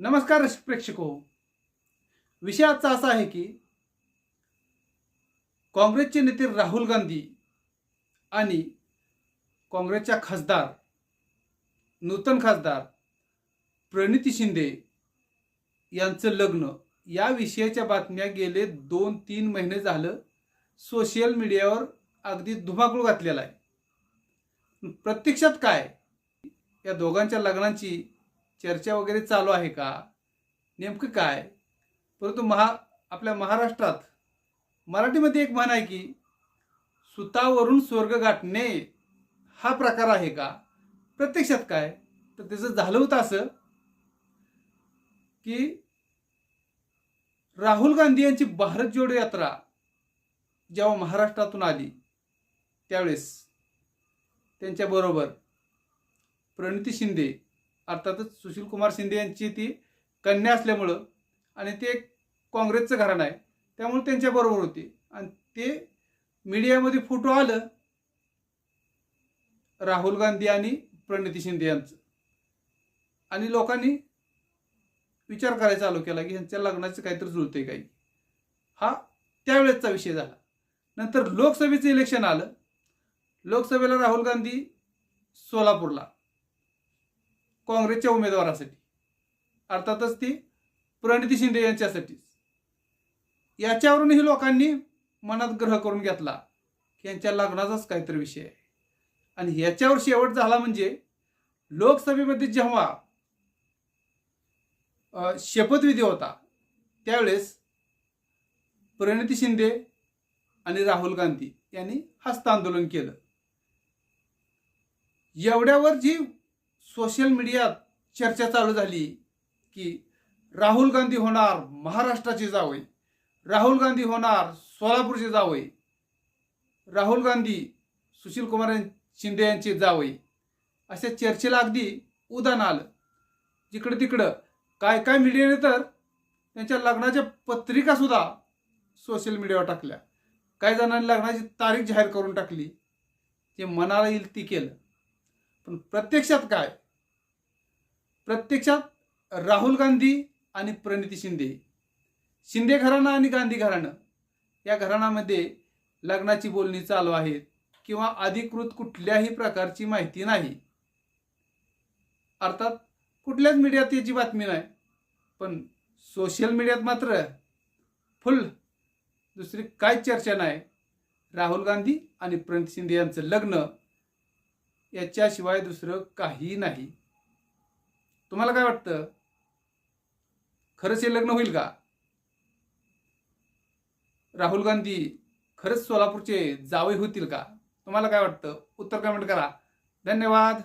नमस्कार प्रेक्षको। विषय आजचा असा आहे की काँग्रेसचे नेते राहुल गांधी आणि काँग्रेसच्या खासदार नूतन खासदार प्रणिती शिंदे यांचं लग्न या विषयाच्या बातम्या गेले दोन तीन महिने झालं सोशल मीडियावर अगदी धुमाकूळ घातलेला आहे. प्रत्यक्षात काय? या दोघांच्या लग्नांची चर्चा वगैरे चालू आहे का? नेमकं काय? परंतु महा आपल्या महाराष्ट्रात मराठीमध्ये एक म्हण आहे की सुतावरून स्वर्ग गाठणे हा प्रकार आहे का? प्रत्यक्षात काय? तर त्याचं झालं होतं असं की राहुल गांधी यांची भारत जोडो यात्रा जेव्हा महाराष्ट्रातून आली त्यावेळेस त्यांच्याबरोबर प्रणिती शिंदे अर्थातच सुशील कुमार शिंदे यांची ती कन्या असल्यामुळं आणि ते काँग्रेसचं घराणं आहे. त्यामुळे त्यांच्याबरोबर होते. आणि ते मीडियामध्ये फोटो आलं राहुल गांधी आणि प्रणिती शिंदे यांचं. आणि लोकांनी विचार करायला चालू केला की ह्यांच्या लग्नाचं काहीतरी जुळतंय काही. हा त्यावेळेसचा विषय झाला. नंतर लोकसभेचं इलेक्शन आलं. लोकसभेला राहुल गांधी सोलापूरला. काँग्रेसच्या उमेदवारासाठी. अर्थातच ती प्रणिती शिंदे यांच्यासाठीच याच्यावरूनही लोकांनी मनात ग्रह करून घेतला की यांच्या लग्नाचाच काहीतरी विषय आहे. आणि ह्याच्यावर शेवट झाला म्हणजे लोकसभेमध्ये जेव्हा शपथविधी होता त्यावेळेस प्रणिती शिंदे आणि राहुल गांधी यांनी हस्त आंदोलन केलं. एवढ्यावर जी सोशल मीडियात चर्चा चालू झाली की राहुल गांधी होणार महाराष्ट्राचे जावई राहुल गांधी होणार सोलापूरचे जावई राहुल गांधी सुशील कुमार शिंदे यांचे जावई. अशा चर्चेला अगदी उदाहरण आलं. जिकडं तिकडं काय काय मीडियाने तर त्यांच्या लग्नाच्या पत्रिकासुद्धा सोशल मीडियावर टाकल्या. काही जणांनी लग्नाची तारीख जाहीर करून टाकली. जे मनाला येईल ती केलं. पण प्रत्यक्षात काय? प्रत्यक्षात राहुल गांधी आणि प्रणिती शिंदे. शिंदे घराणं आणि गांधी घराणं. या घराण्यामध्ये लग्नाची बोलणी चालू आहेत किंवा अधिकृत कुठल्याही प्रकारची माहिती नाही. अर्थात कुठल्याच मीडियात याची बातमी नाही. पण सोशल मीडियात मात्र फुल दुसरी काय चर्चा नाही. राहुल गांधी आणि प्रणित शिंदे यांचं लग्न याच्याशिवाय दुसरं काही नाही. तुम्हाला काय वाटतं? खरंच हे लग्न होईल का? राहुल गांधी खरंच सोलापूरचे जावे होतील का? तुम्हाला काय वाटतं? उत्तर कमेंट करा. धन्यवाद.